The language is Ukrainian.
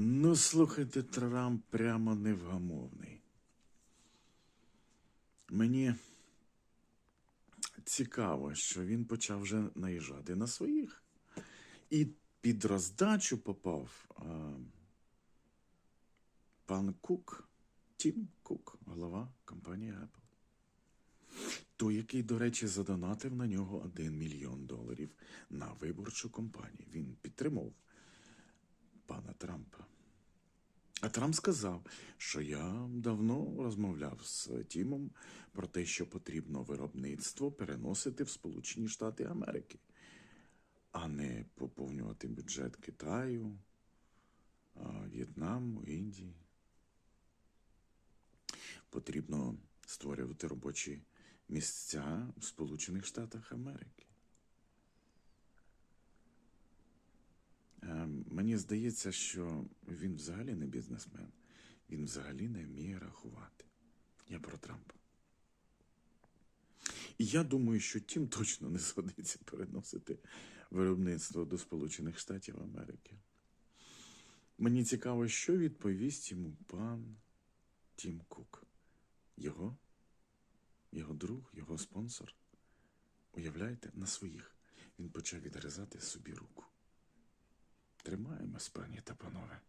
Ну, слухайте, Трамп прямо невгамовний. Мені цікаво, що він почав вже наїжджати на своїх. І під роздачу попав а, пан Кук, Тім Кук, голова компанії Apple. Той, який, до речі, задонатив на нього 1 мільйон доларів на виборчу кампанію. Він підтримав пана Трампа. А Трамп сказав, що я давно розмовляв з Тімом про те, що потрібно виробництво переносити в Сполучені Штати Америки, а не поповнювати бюджет Китаю, В'єтнаму, Індії. Потрібно створювати робочі місця в Сполучених Штатах Америки. Мені здається, що він взагалі не бізнесмен. Він взагалі не вміє рахувати. Я про Трампа. І я думаю, що тім точно не згодиться переносити виробництво до Сполучених Штатів Америки. Мені цікаво, що відповість йому пан Тім Кук. Його, його друг, його спонсор. Уявляєте, на своїх він почав відрізати собі руку. Тримаємось, пані та панове.